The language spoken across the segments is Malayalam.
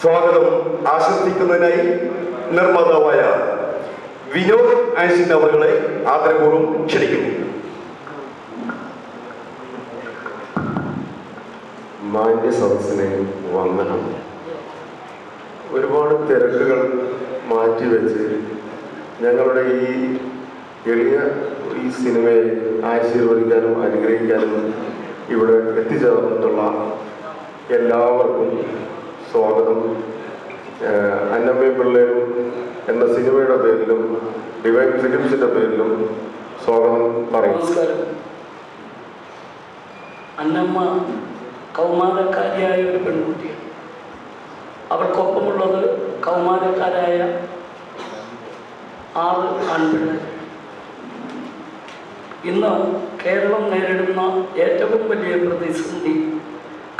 സ്വാഗതം ആശംസിക്കുന്നതിനായി നിർമ്മാതാവായ വിനോദ് ആൻസിൻ അവരുകളെ ആദരപൂർവം ക്ഷണിക്കുന്നു. മാന്യ സദസ്സിനെ വന്ദനം. ഒരുപാട് തിരക്കുകൾ മാറ്റിവെച്ച് ഞങ്ങളുടെ ഈ എളിയ ഈ സിനിമയെ ആശീർവദിക്കാനും അനുഗ്രഹിക്കാനും ഇവിടെ എത്തിച്ചേർന്നിട്ടുള്ള എല്ലാവർക്കും സ്വാഗതം. അന്നമ്മയും പിള്ളേരും എന്ന സിനിമയുടെ പേരിലും ഡിവൈൻ ഫിലിംസിന്റെ പേരിലും സ്വാഗതം പറയും. അന്നമ്മ കൗമാരക്കാരിയായ ഒരു പെൺകുട്ടിയാണ്. അവർക്കൊപ്പമുള്ളത് കൗമാരക്കാരായ ആറ് ആൺപിള്ളേർ ഇന്ന് കേരളം നേരിടുന്ന ഏറ്റവും വലിയ പ്രതിസന്ധി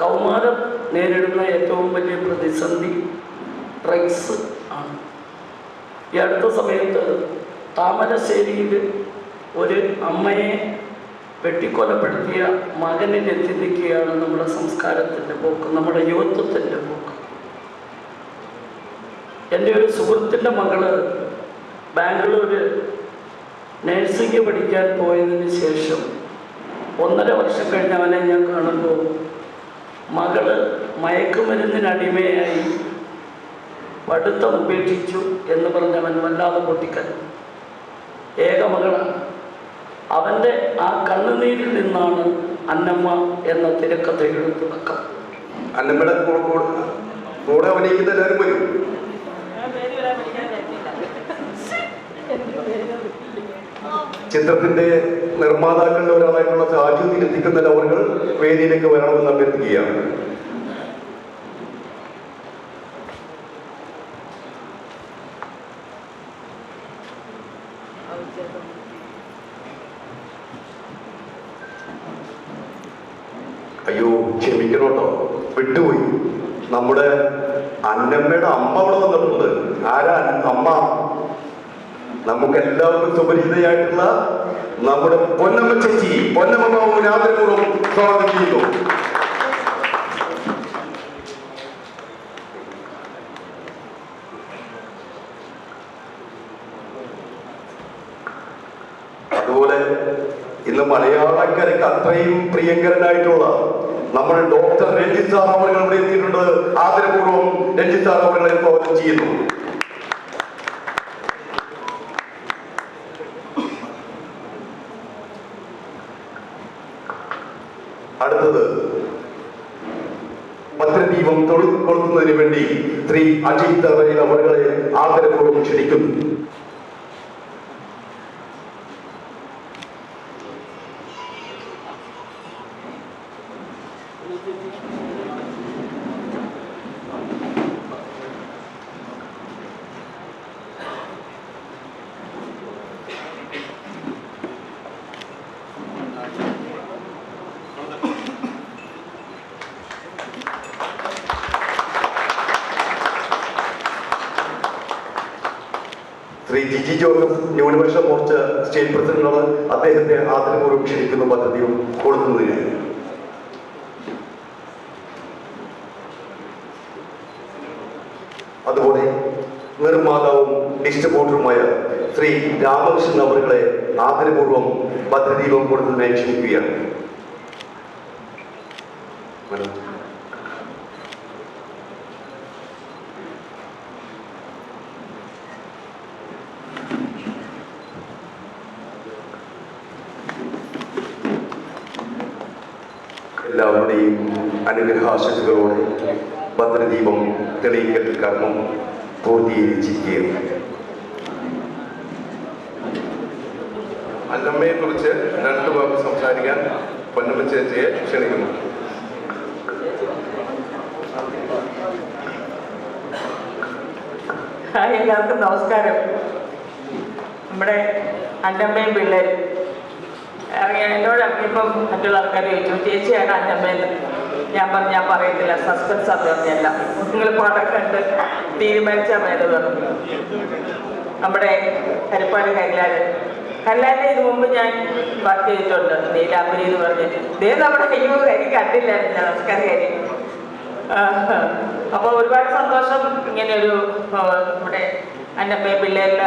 കൗമാരം നേരിടുന്ന ഏറ്റവും വലിയ പ്രതിസന്ധി ഡ്രഗ്സ് ആണ്. ഈ അടുത്ത സമയത്ത് താമരശ്ശേരിയിൽ ഒരു അമ്മയെ വെട്ടിക്കൊലപ്പെടുത്തിയ മകനിൽ എത്തി നിൽക്കുകയാണ് നമ്മുടെ സംസ്കാരത്തിന്റെ പോക്ക് നമ്മുടെ യുവത്വത്തിന്റെ പോക്ക്. എന്റെ ഒരു സുഹൃത്തിന്റെ മകൾ ബാംഗ്ലൂർ നഴ്സിംഗ് പഠിക്കാൻ പോയതിന് ശേഷം ഒന്നര വർഷം കഴിഞ്ഞവനെ ഞാൻ കാണുമ്പോൾ മകൾ മയക്കുമരുന്നിനടിമയായി പഠിത്തം ഉപേക്ഷിച്ചു എന്ന് പറഞ്ഞവൻ വല്ലാതെ പൊട്ടിക്കൽ ഏക മകളാണ്. അവന്റെ ആ കണ്ണുനീരിൽ നിന്നാണ് അന്നമ്മ എന്ന തിരക്കഥയുടെ തുടക്കം. അന്നമ്മയുടെ കൂടെ- കൂടെ അഭിനയിക്കുന്ന എല്ലാവരും വരും. ചിത്രത്തിന്റെ നിർമ്മാതാക്കളിൽ ഒരാളായിട്ടുള്ള സാജു തിരുത്തിക്കുന്ന ലവറുകൾ വേദിയിലേക്ക് വരണമെന്ന് അഭ്യർത്ഥിക്കുകയാണ്. അയ്യോ ക്ഷമിക്കണം കേട്ടോ വിട്ടുപോയി. നമ്മുടെ അന്നമ്മയുടെ അമ്മ അവിടെ വന്നിട്ടുണ്ട്. ആരാ അമ്മ നമുക്ക് എല്ലാവർക്കും സുപരിചിതയായിട്ടുള്ള നമ്മുടെ പൊന്നമ്മ ചേച്ചി പൊന്നമ്മ ബാബുവിനെ ആദരപൂർവം സ്വാഗതം ചെയ്യുന്നു. അതുപോലെ ഇന്ന് മലയാളക്കാർക്ക് അത്രയും പ്രിയങ്കരനായിട്ടുള്ള നമ്മുടെ ഡോക്ടർ രഞ്ജിത് സാർ അവർ ഇവിടെ എത്തിയിട്ടുണ്ട്. ആദരപൂർവം രഞ്ജിത് സാർ അവരെ സ്വാഗതം ചെയ്യുന്നു. ഭദ്രദീപം തൊഴുത്തുന്നതിന് വേണ്ടി ശ്രീ അജിത് തറയിൽ അവരെ ആദരപൂർവം ക്ഷണിക്കുന്നു. ശ്രീ ജിജി ജോസഫ് ന്യൂനപക്ഷ മോർച്ച സ്റ്റേറ്റ് പ്രസിഡന്റാണ് അദ്ദേഹത്തെ ആദരപൂർവം ക്ഷണിക്കുന്ന പദ്ധതിയും കൊടുക്കുന്നതിനായി. അതുപോലെ നിർമ്മാതാവും ഡിസ്ട്രിബ്യൂട്ടറുമായ ശ്രീ രാമകൃഷ്ണൻ അവരുകളെ ആദരപൂർവം പദ്ധതിയിലും കൊടുക്കുന്നതിനായി ക്ഷണിക്കുകയാണ്. എല്ലാവരുടെയും അനുഗ്രഹാശക്തികളോടെ ഭദ്രദീപം തെളിയിക്കൽ കർമ്മം പൂർത്തീകരിച്ചിരിക്കുകയാണ്. അന്നമ്മയെ കുറിച്ച് രണ്ടു വാക്ക് സംസാരിക്കാൻ പൊന്നമ്മ ചേച്ചിയെ ക്ഷണിക്കുന്നു. എല്ലാവർക്കും നമസ്കാരം. നമ്മുടെ അന്നമ്മയും പിള്ളേരും ഇറങ്ങിയ എന്നോട് ഇപ്പം മറ്റുള്ള ആൾക്കാർ ചോദിച്ചു ചേച്ചിയാണ് അന്നമ്മയെന്ന് ഞാൻ പറഞ്ഞു ഞാൻ പറയത്തില്ല സസ്പെൻസ് അത് പറഞ്ഞല്ല നിങ്ങൾ പടം കണ്ട് തീരുമാനിച്ചാൽ പറഞ്ഞു നമ്മുടെ ഹരിപ്പാട് കല്ലാൽ കല്ലാലിന് ഇത് മുമ്പ് ഞാൻ വർക്ക് ചെയ്തിട്ടുണ്ട് നീലാമ്പരി എന്ന് പറഞ്ഞു ദേ നമ്മുടെ അയ്യോ കരി കണ്ടില്ലായിരുന്നു നമസ്കാരം കരി അപ്പോൾ ഒരുപാട് സന്തോഷം ഇങ്ങനെ ഒരു നമ്മുടെ അന്നപ്പേ പിള്ളേരിൽ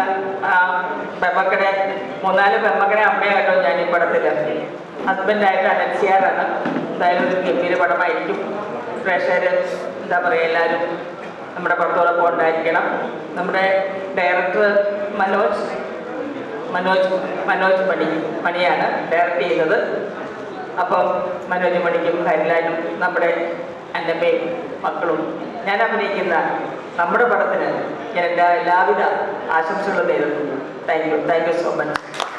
പെമ്മക്കടെ മൂന്നാൽ പെമ്മക്കടെ അമ്മയായിട്ടോ പടത്തിൽ ഹസ്ബൻഡായിട്ട് അനൻസിയാറാണ് എന്തായാലും ഒരു ഗംഭീര പടമായിരിക്കും. പ്രേക്ഷകർ എന്താ പറയുക എല്ലാവരും നമ്മുടെ പടത്തോടൊപ്പം ഉണ്ടായിരിക്കണം നമ്മുടെ ഡയറക്ടർ മനോജ് മനോജ് മനോജ് മണി മണിയാണ് ഡയറക്റ്റ് ചെയ്യുന്നത് അപ്പം മനോജ് മണിക്കും ഹരിലാലും നമ്മുടെ അന്നമ്മയും മക്കളും. ഞാൻ അഭിനയിക്കുന്ന നമ്മുടെ പടത്തിന് ഞാൻ എല്ലാ എല്ലാവിധ ആശംസകളും നേരുന്നു. Thank you thank you so much